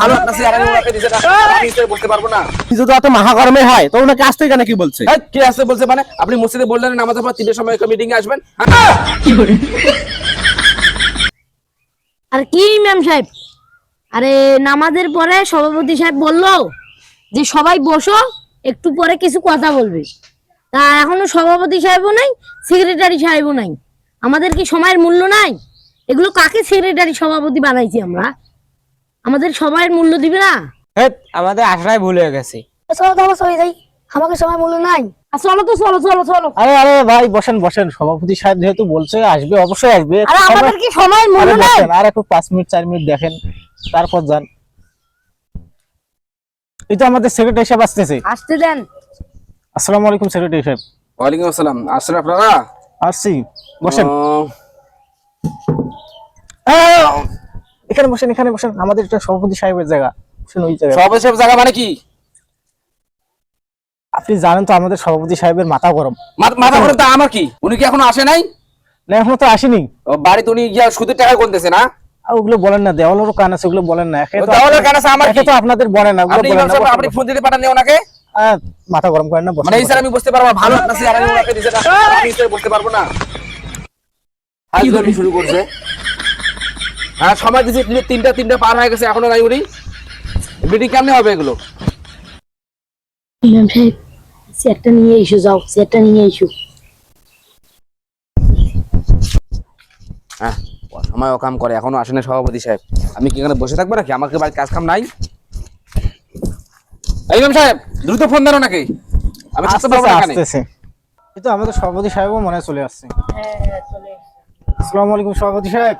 ভালো একটা চেয়ার আমি ওনাকে দিছে না আমি স্যার বলতে পারব না। যদি অত মাহা গরমে হয় তো ওনাকে আসতে কেন কি বলছে? কে আসতে বলছে মানে? আপনি মসজিদে বললেন নামাজের পর তিনটের সময় মিটিং এ আসবেন? হ্যাঁ? আর কি ম্যাম সাহেব? আরে নামাজের পরে সভাপতি সাহেব বলল যে সবাই বসো একটু পরে কিছু কথা বলবে। তা এখনও সভাপতি সাহেবও নাই সেক্রেটারি সাহেবও নাই। আমাদের কি সময়ের মূল্য নাই? এগুলো কাকে সেক্রেটারি সভাপতি বানাইছি আমরা? আমাদের সময়ের মূল্য দিবে না? হেৎ, আমাদের আশায় ভুল হয়ে গেছে। চলো তো আমার চলে যাই। আমাকে সময় মূল্য নাই। আর চলো তো চলো চলো চলো। আরে আরে ভাই বসেন বসেন। সভাপতি সাহেব যেহেতু বলছে আসবে অবশ্যই আসবে। আরে আমাদের কি সময়ের মূল্য নাই? বসেন, আর একটু পাঁচ মিনিট চার মিনিট দেখেন। তারপর যান। এই তো আমাদের সেক্রেটারি সাহেব আসতেছে। আসতে দেন। আসসালামু আলাইকুম সেক্রেটারি সাহেব। ওয়ালাইকুম আসসালাম। আসছেন আপনারা? আসছি। বসেন। আহ, এখানে বসেন এখানে বসেন। আমাদের এটা সভাপতি সাহেবের জায়গা। বসেন ওই জায়গায় সভাপতি সাহেব জায়গা মানে কি? আপনি জানেন তো আমাদের সভাপতি সাহেবের মাথা গরম। মাথা ঘুরে তা আমার কি? উনি কি এখনও আসে নাই? না এখনও তো আসেনি। বাড়িতে উনি গিয়া সুদের টাকা গুনতেছে না? ওগুলো বলেন না দেওয়ালেরও কান আছে ওগুলো বলেন না। দেওয়ালের কান আছে আমার? তো আপনাদের বলেন না ওগুলো আপনি বলেন না আপনি ফোন দিতে পারেন ওনাকে? আহ, মাথা গরম করেন না মানে স্যার আমি বুঝতে পারব ভালো একটা চেয়ার আমি ওনাকে দিছে না। আমি স্যার বলতে পারব না। আজকে শুরু করছে। হ্যাঁ সময় দিয়েছে তিন- তিনটা তিনটা পার হয়ে গেছে এখনও নাই উনি মিটিং কেমনে হবে এগুলো? সাহেব চেয়ারটা নিয়ে এসো যাও চেয়ারটা নিয়ে এসো। হ্যাঁ সময় ও কাম করে এখনও আসেনি সভাপতি সাহেব। আমি কি এখানে বসে থাকব নাকি? আমার কি বাড়ির কাজ কাম নাই? এই ম্যাম সাহেব দ্রুত ফোন দেন নাকি। আমি থাকতে পারব আসতেছে, না এখানে। এই তো আমাদের সভাপতি সাহেবও মনে হয় চলে আসছে। আসসালামু আলাইকুম সভাপতি সাহেব।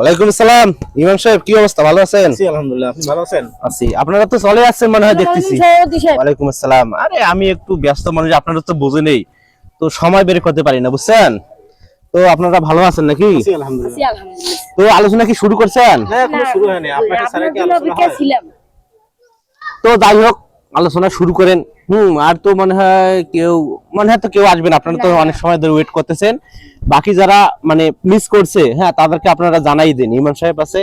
ওয়ালাইকুম আসসালাম। ইমাম সাহেব কি অবস্থা? ভালো আছেন? আছি আলহামদুলিল্লাহ আপনি ভালো আছেন? আছি। আপনারা তো চলে আসছেন মনে হয় দেখতেছি। ওয়ালাইকুম আসসালাম। আরে আমি একটু ব্যস্ত মানুষ আপনারা তো বোঝে নেই। তো সময় বের করতে পারি না বুঝছেন? তো আপনারা ভালো আছেন নাকি? আছি আলহামদুলিল্লাহ। আলহামদুলিল্লাহ। তো আলোচনা কি শুরু করছেন? না এখনও শুরু হয়নি। আপনাকে স্যার কি আলোচনা ছিলাম। তো যাই হোক আলোচনা শুরু করেন। হুম আর তো মনে হয় কেউ মনে হয় তো কেউ আসবেন আপনারা তো অনেক সময় ধরে ওয়েট করতেছেন। বাকি যারা মানে মিস করছে হ্যাঁ তাদেরকে আপনারা জানাই দিন ইমাম সাহেব আছে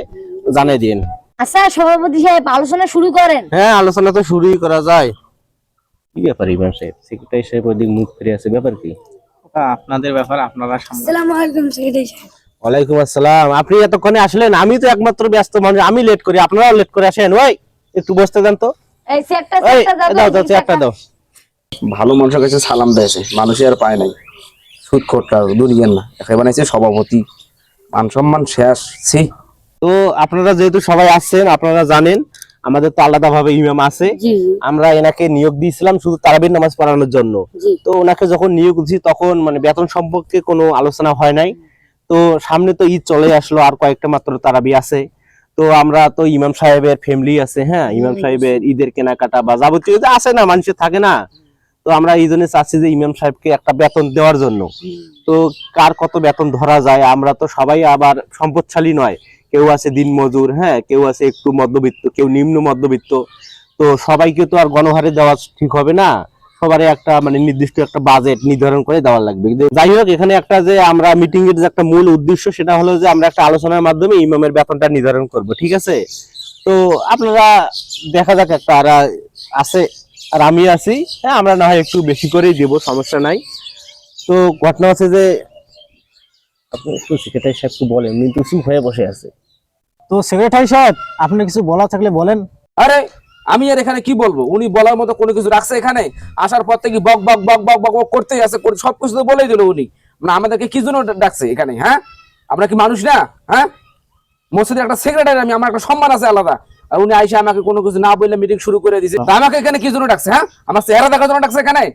জানাই দিন। আচ্ছা সভাপতি সাহেব আলোচনা শুরু করেন। হ্যাঁ আলোচনা তো শুরুই করা যায়। কি ব্যাপার ইমাম সাহেব? সেক্রেটারি সাহেব ওইদিক মুখ ফিরে আছে ব্যাপার কি? আপনাদের ব্যাপার আপনারা আসসালামু আলাইকুম সেক্রেটারি সাহেব। ওয়ালাইকুম আসসালাম। আপনি এতক্ষণে আসলেন আমি তো একমাত্র ব্যস্ত মানুষ আমি লেট করি আপনারাও লেট করে আসেন ওই একটু বসতে দেন তো। এই চেয়ারটা ওই দাও দাও চেয়ারটা দাও। ভালো মানুষের কাছে সালাম দেয় মানুষই আর পায় নাই। সুদ খোরটা দুনিয়ার না। এখানে বানাইছে সভাপতি। মান সম্মান শেষ ছি। তো আপনারা যেহেতু সবাই আসছেন আপনারা জানেন আমাদের তো আলাদা ভাবে ইমাম আছে। আমরা এনাকে নিয়োগ দিয়েছিলাম শুধু তারাবির নামাজ পড়ানোর জন্য। তো ওনাকে যখন নিয়োগ দিয়েছি তখন মানে বেতন সম্পর্কে কোনো আলোচনা হয় নাই। তো সামনে তো ঈদ চলে আসলো আর কয়েকটা মাত্র তারাবি আছে। তো আমরা তো ইমাম সাহেবের ফ্যামিলি আছে হ্যাঁ? ইমাম সাহেবের ঈদের কেনাকাটা বা যাবতীয় যে আছে না মানুষের থাকে না। তো আমরা এই জন্য চাচ্ছি যে ইমাম সাহেবকে একটা বেতন দেওয়ার জন্য। তো কার কত বেতন ধরা যায় আমরা তো সবাই আবার সম্পদশালী নয়। কেউ আছে দিন মজুর হ্যাঁ? কেউ আছে একটু মধ্যবিত্ত কেউ নিম্ন মধ্যবিত্ত। তো সবাইকে তো আর গণহারে দেওয়া ঠিক হবে না। সবারই একটা মানে নির্দিষ্ট একটা বাজেট নির্ধারণ করে দেওয়া লাগবে। যাই হোক এখানে একটা যে আমরা মিটিং এর যে একটা মূল উদ্দেশ্য সেটা হলো যে আমরা একটা আলোচনার মাধ্যমে ইমামের বেতনটা নির্ধারণ করব ঠিক আছে? তো আপনারা দেখা যাক একটা আর আছে আর আমি আছি। হ্যাঁ আমরা না হয় একটু বেশি করেই দেব সমস্যা নাই। তো ঘটনা হচ্ছে যে আপনি একটু সেক্রেটারি সাহেবকে বলেন উনি তো চুপ হয়ে বসে আছে। তো সেক্রেটারি সাহেব আপনি কিছু বলা থাকলে বলেন। আরে আমি আর এখানে কি বলব? উনি বলার মতো কোনো কিছু রাখছে এখানে? আসার পর থেকে বক বক বক বক বক বক করতেই আছে, করে- সবকিছু তো বলেই দিল উনি। মানে আমাদেরকে কি জন্য ডাকছে এখানে হ্যাঁ? আমরা কি মানুষ না হ্যাঁ? মসজিদের একটা সেক্রেটারি আমি, আমার একটা সম্মান আছে আলাদা। আর উনি আইসা আমাকে কোনো কিছু না বললে মিটিং শুরু করে তা আমাকে এখানে কি জন্য ডাকছে হ্যাঁ? আমার চেহারা দেখার জন্য ডাকছে এখানে?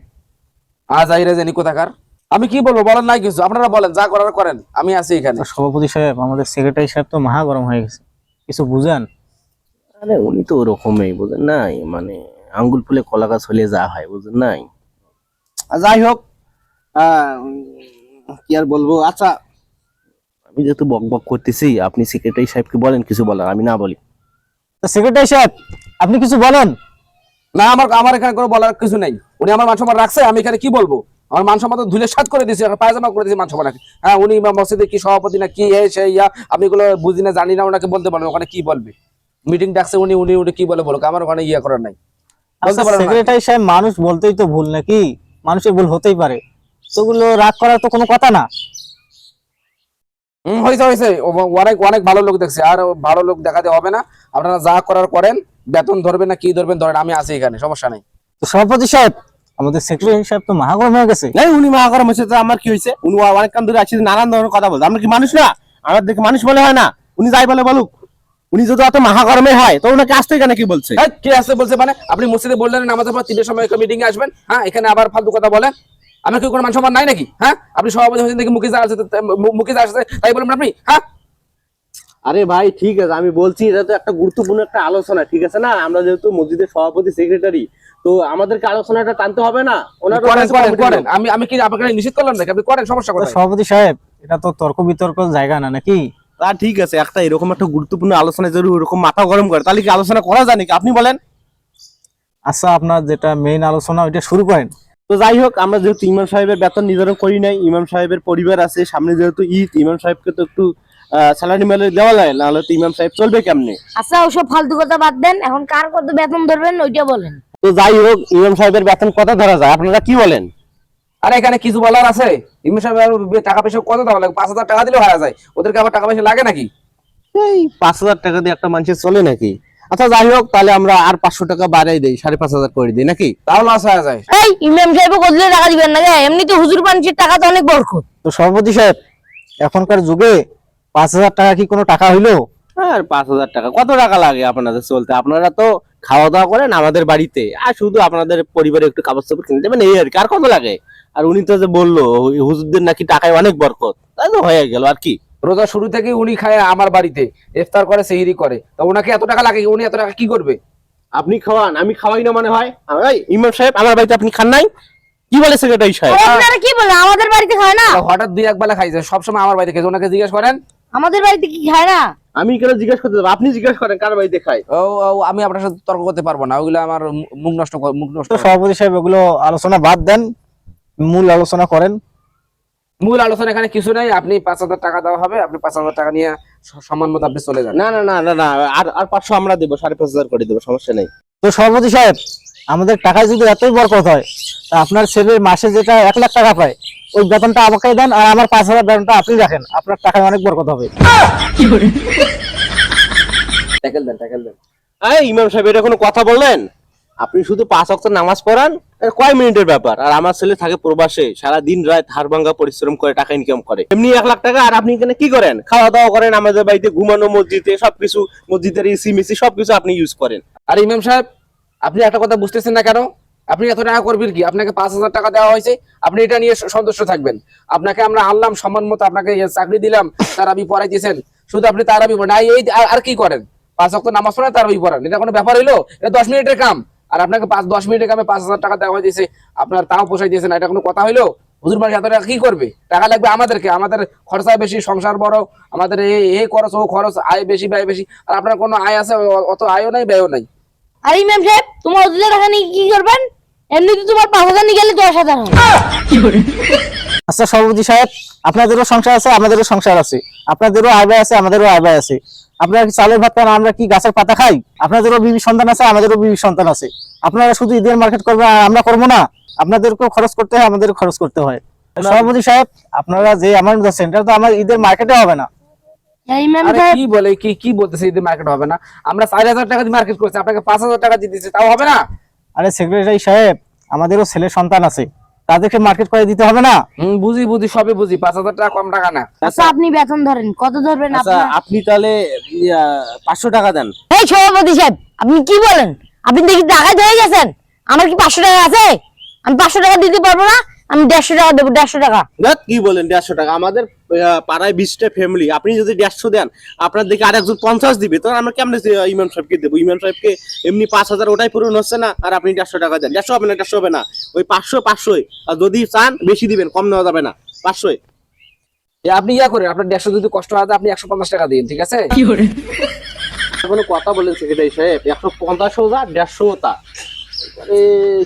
আজ আইরে জানি কোথাকার। আমি কি বলব বলেন নাই কিছু। আপনারা বলেন, যা করার করেন। আমি আছি এখানে। সভাপতি সাহেব, আমাদের সেক্রেটারি সাহেব তো মহা গরম হয়ে গেছে। কিছু বুঝেন? আরে উনি তো ওরকমই বুঝেন নাই? মানে আঙ্গুল ফুলে কলা গাছ হলে যা হয় বুঝেন নাই? যাই হোক কি আর বলব? আচ্ছা। আমি যেহেতু বক বক করতেছি আপনি সেক্রেটারি সাহেবকে বলেন কিছু বলার আমি না বলি। তো সেক্রেটারি সাহেব আপনি কিছু বলেন? না আমার আমার এখানে কোনো বলার কিছু নেই। উনি আমার মান সম্মান রাখছে আমি এখানে কি বলব? আমার মান সম্মান ধুলে সাত করে দিয়েছি পায়জামা করে দিয়েছি মান সম্মান হ্যাঁ উনি মসজিদে কি সভাপতি না কি এ সেই ইয়া আমি এগুলো বুঝি না জানি না ওনাকে বলতে পারেন ওখানে কি বলবে? মিটিং ডাকছে উনি উনি উনি কি বলে বলো আমার ওখানে ইয়ে করার নাই। সেক্রেটারি সাহেব মানুষ বলতেই তো ভুল নাকি? মানুষের ভুল হতেই পারে। তো ওগুলো রাগ করার তো কোনো কথা না। হুম, হয়েছে হয়েছে। অনেক অনেক ভালো লোক দেখছে। আর ভালো লোক দেখাতে হবে না। আপনারা যা করার করেন বেতন ধরবেন না কি ধরবেন ধরেন আমি আছি এখানে সমস্যা নেই। তো সভাপতি সাহেব আমাদের সেক্রেটারি সাহেব তো মহাগরম হয়ে গেছে। নাই উনি মহাকরম হয়েছে তো আমার কি হয়েছে? উনি অনেকক্ষণ ধরে আসছে নানান ধরনের কথা বলছে। আমরা কি মানুষ না? আমার দেখে মানুষ বলে হয় না। উনি যাই বলে বলুক। উনি যদি অত মহাকরমে হয় তো ওনাকে আসতে কেন কি বলছে? কে আসছে বলছে মানে? আপনি মসজিদে বললেন আমাদের পর তিনটের সময় মিটিং এ আসবেন। হ্যাঁ এখানে আবার ফালতু কথা বলেন। আমার কি কোনো মান সম্মান নাই নাকি? হ্যাঁ আপনি সভাপতি হয়েছেন দেখি মুখে যা আছে মুখে যা আসছে তাই বলবেন আপনি। হ্যাঁ। আরে ভাই ঠিক আছে আমি বলছি এটা তো একটা গুরুত্বপূর্ণ একটা আলোচনা ঠিক আছে না? আমরা যেহেতু মসজিদের সভাপতি সেক্রেটারি তো আমাদেরকে আলোচনাটা টানতে হবে না? করেন করেন করেন। লোক। আমি আমি কি আপনাকে নিষেধ করলাম নাকি? আপনি করেন সমস্যা কোথায়? সভাপতি সাহেব এটা তো তর্ক বিতর্ক জায়গা না নাকি? তা ঠিক আছে একটা এরকম একটা গুরুত্বপূর্ণ আলোচনা যদি ওরকম মাথা গরম করে তাহলে কি আলোচনা করা যায় নাকি? আপনি বলেন। আচ্ছা আপনার যেটা মেইন আলোচনা ওইটা শুরু করেন। তো যাই হোক আমরা যেহেতু ইমাম সাহেবের বেতন নির্ধারণ করি নাই ইমাম সাহেবের পরিবার আছে সামনে যেহেতু ঈদ ইমাম সাহেবকে তো একটু স্যালারি মেলে দেওয়া যায় নাহলে তো ইমাম সাহেব চলবে কেমনে? আচ্ছা ওসব ফালতু কথা বাদ দেন এখন কার কত বেতন ধরবেন ওইটা বলেন। তো যাই হোক ইমাম সাহেবের বেতন কত ধরা যায়? আপনারা কি বলেন? আরে এখানে কিছু বলার আছে? ইমন সাহেব টাকা পয়সা কত দেওয়া লাগে পাঁচ হাজার টাকা দিলেও হারা যায়। ওদেরকে আবার টাকা পয়সা লাগে নাকি? এই পাঁচ হাজার টাকা দিয়ে একটা মানুষের চলে নাকি? আচ্ছা যাই হোক তাহলে আমরা আর পাঁচশো টাকা বাড়াই দেই সাড়ে পাঁচ হাজার করে দিই নাকি? তাও লস হয়ে যায়। এই ইমাম সাহেব কতলে টাকা দিবেন না এমনিতে হুজুর পাঞ্চির টাকা তো অনেক বরকত। তো সভাপতি সাহেব এখনকার যুগে পাঁচ হাজার টাকা কি কোনো টাকা হইল? আর পাঁচ হাজার টাকা কত টাকা লাগে আপনাদের চলতে? আপনারা তো খাওয়া দাওয়া করেন আমাদের বাড়িতে। আর শুধু আপনাদের পরিবারে একটু কাপড় চাপড় কিনে দেবেন এই আর কি। আর কত লাগে? আর উনি তো যে বলল হুজুরদের নাকি টাকায় অনেক বরকত। তাই তো হয়ে গেল আর কি? রোজা শুরু থেকে উনি খায় আমার বাড়িতে ইফতার করে সেহরি করে। তো ওনাকে এত টাকা লাগে উনি এত টাকা কি করবে? আপনি খাওয়ান আমি খাওয়াই না মানে হয়। ইমাম সাহেব আমার বাড়িতে আপনি খান নাই? কি বলে সেক্রেটারি সাহেব? আপনারা কি বলেন? আমাদের বাড়িতে খায় না? হঠাৎ দুই এক বেলা খাই খাইছে সবসময় আমার বাড়িতে খেয়েছে ওনাকে জিজ্ঞেস করেন? আমাদের বাড়িতে কি খায় না? আমি কেন জিজ্ঞেস করতে যাব আপনি জিজ্ঞেস করেন কার বাড়িতে খাই ও ও, আমি আপনার সাথে তর্ক করতে পারব না ওগুলো আমার মুখ নষ্ট মুখ নষ্ট সভাপতি সাহেব ওগুলো আলোচনা বাদ দেন। মূল আলোচনা করেন। মূল আলোচনা এখানে কিছু নাই আপনি পাঁচ হাজার টাকা দেওয়া হবে আপনি পাঁচ হাজার টাকা নিয়ে সম্মান মতো আপনি চলে যান। না না না না না আর আর পাঁচশো আমরা দেবো সাড়ে পাঁচ হাজার করে দেবো সমস্যা নেই। তো সভাপতি সাহেব আমাদের টাকায় যদি এতই বরকত হয় তা আপনার ছেলে মাসে যেটা এক লাখ টাকা পায় ওই বেতনটা আমাকে দেন আর আমার পাঁচ হাজার বেতনটা আপনি রাখেন আপনার টাকায় অনেক বরকত হবে। ট্যাকেল দেন ট্যাকেল দেন। এই ইমাম সাহেব এটা কোনো কথা বললেন? আপনি শুধু পাঁচ অক্ট নামাজ পড়ান কয় মিনিটের ব্যাপার? আর আমার ছেলে থাকে প্রবাসে সারা দিন রাত হাড় ভাঙ্গা পরিশ্রম করে, টাকা ইনকাম করে। এমনি এক লাখ টাকা, আর আপনি এখানে কি করেন? খাওয়া দাওয়া করেন, আমাদের বাড়িতে ঘুমানো মসজিদে, সবকিছু, মসজিদের এসি মেসি, সবকিছু আপনি ইউজ করেন। আর ইমাম সাহেব, আপনি একটা কথা বুঝতেছেন না কেন? আপনি এত টাকা করবেন কি? আপনাকে পাঁচ হাজার টাকা দেওয়া হয়েছে, আপনি এটা নিয়ে সন্তুষ্ট থাকবেন। আপনাকে আমরা আনলাম সম্মান মতো আপনাকে চাকরি দিলাম, তার আমি পড়াই দিয়েছেন শুধু আপনি তার আমি এই আর- আর কি করেন? পাঁচ অক্ট নামাজ পড়েন, তার আমি পড়ান। এটা কোনো ব্যাপার হইল? এটা দশ মিনিটের কাম। আর আপনাকে পাঁচ দশ মিনিটের কামে পাঁচ হাজার টাকা দেওয়া হয়েছে আপনার তাও পোষাই দিয়েছেন এটা কোনো কথা হইল? হুজুর মানুষ এত টাকা কি করবে? টাকা লাগবে আমাদেরকে আমাদের খরচা বেশি সংসার বড় আমাদের এই এই খরচ ও খরচ আয় বেশি ব্যয় বেশি আর আপনার কোনো আয় আছে অত আয়ও নাই ব্যয়ও নাই। আর ইমাম সাহেব তোমার হুজুরের টাকা নিয়ে কি করবেন? এমনিতে তোমার পাঁচ হাজার নিয়ে গেলে দশ হাজার আচ্ছা সভাপতি সাহেব আপনাদেরও সংসার আছে আমাদেরও সংসার আছে। আপনাদেরও আয় ব্যয় আছে আমাদেরও আয় ব্যয় আছে। আপনারা কি চালের ভাত খান আমরা কি গাছের পাতা খাই? আপনাদেরও বিবি সন্তান আছে আমাদেরও বিবি সন্তান আছে। আপনারা শুধু ঈদের মার্কেট করবেন আর আমরা করব না। আপনাদেরকেও খরচ করতে হয় আমাদেরও খরচ করতে হয়। সভাপতি সাহেব আপনারা যে দিচ্ছেন এটা তো আমার ঈদের মার্কেটে হবে না। ইমাম আরে সাহেব কি বলে কি কি বলতেছে ঈদের মার্কেট হবে না? আমরা চার হাজার টাকা দিয়ে মার্কেট করছি আপনাকে পাঁচ হাজার টাকা দিয়ে দিচ্ছি তাও হবে না? আরে সেক্রেটারি সাহেব আমাদেরও ছেলে সন্তান আছে। তাদেরকে মার্কেট করে দিতে হবে না? হম বুঝি বুঝি সবই বুঝি। পাঁচ হাজার টাকা কম টাকা না। আচ্ছা আপনি বেতন ধরেন। কত ধরবেন আচ্ছা আপনি তাহলে পাঁচশো টাকা দেন। এই সভাপতি সাহেব আপনি কি বলেন? আপনি দেখি টাকায় হয়ে গেছেন? আমার কি পাঁচশো টাকা আছে? আমি পাঁচশো টাকা দিতে পারব না আমি দেড়শো টাকা দেবো দেড়শো টাকা। দেখ, কি বলেন দেড়শো টাকা। আমাদের পাড়ায় বিশটা ফ্যামিলি আপনি যদি দেড়শো দেন আপনার দেখে আর একজন পঞ্চাশ দিবে তখন আমরা কেমন ইমাম সাহেবকে দেবো? ইমাম সাহেবকে এমনি পাঁচ হাজার ওটাই পূরণ হচ্ছে না আর আপনি দেড়শো টাকা দেন। দেড়শো হবে না দেড়শো হবে না। ওই পাঁচশো পাঁচশোই। আর যদি চান বেশি দিবেন কম নেওয়া যাবে না। পাঁচশোই। আপনি ইয়া করেন আপনার দেড়শো যদি কষ্ট হয় আপনি একশো পঞ্চাশ টাকা দিন ঠিক আছে? কোনো কথা বলেন সেক্রেটারি সাহেব একশো পঞ্চাশ হাজার দেড়শো তা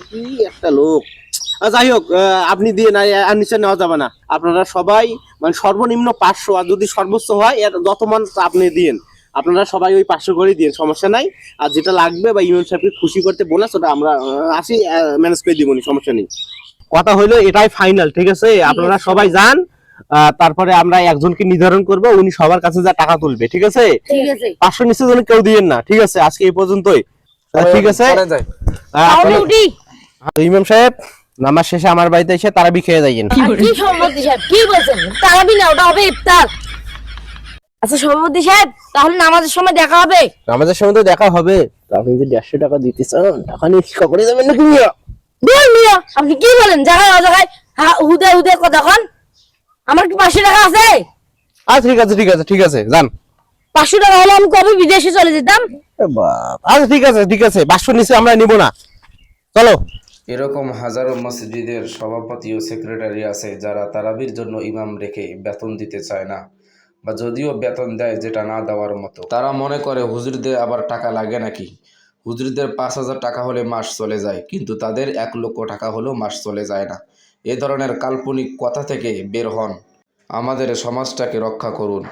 কি একটা লোক। যাই হোক আপনি দিয়ে না আর নিচে নেওয়া যাবে না। আপনারা সবাই মানে সর্বনিম্ন পাঁচশো আর যদি সর্বোচ্চ হয় এর যত মান আপনি দিন আপনারা সবাই ওই পাঁচশো করে দিন সমস্যা নাই। আর যেটা লাগবে বা ইমাম সাহেবকে খুশি করতে বোনাস ওটা আমরা আসি ম্যানেজ করে দিবনি সমস্যা নেই। কথা হইল এটাই ফাইনাল ঠিক আছে? আপনারা সবাই যান তারপরে আমরা একজনকে নির্ধারণ করব উনি সবার কাছে যা টাকা তুলবে ঠিক আছে? পাঁচশো নিচে যেন কেউ দিয়েন না ঠিক আছে? আজকে এই পর্যন্তই। ঠিক আছে? ইমাম সাহেব নামাজ শেষে আমার বাড়িতে এসে তারাবি খেয়ে যাইয়েন। আর কি সভাপতি সাহেব? কি বলছেন? তারাবি না ওটা হবে ইফতার। আচ্ছা সভাপতি সাহেব তাহলে নামাজের সময় দেখা হবে? নামাজের সময় তো দেখা হবে। তো আপনি যদি দেড়শো টাকা দিতে চান টাকা নিয়ে কি করে যাবেন নাকি মিয়া? আপনি কি বলেন? জায়গায় অজায়গায় হ্যাঁ হুদে হুদে কথা কন। আমার কি পাঁচশো টাকা আছে? আচ্ছা ঠিক আছে ঠিক আছে ঠিক আছে যান। পাঁচশো টাকা হলে আমি কবে বিদেশে চলে যেতাম? আচ্ছা ঠিক আছে ঠিক আছে পাঁচশো নিচে আমরা নিব না। চলো। এরকম হাজারো মসজিদের সভাপতি ও সেক্রেটারি আছে যারা তারাবির জন্য ইমাম রেখে বেতন দিতে চায় না বা যদিও বেতন দেয় যেটা না দেওয়ার মতো। তারা মনে করে হুজুরদের আবার টাকা লাগে নাকি? হুজুরদের পাঁচ হাজার টাকা হলে মাস চলে যায় কিন্তু তাদের এক লক্ষ টাকা হলেও মাস চলে যায় না। এ ধরনের কাল্পনিক কথা থেকে বের হন। আমাদের সমাজটাকে রক্ষা করুন।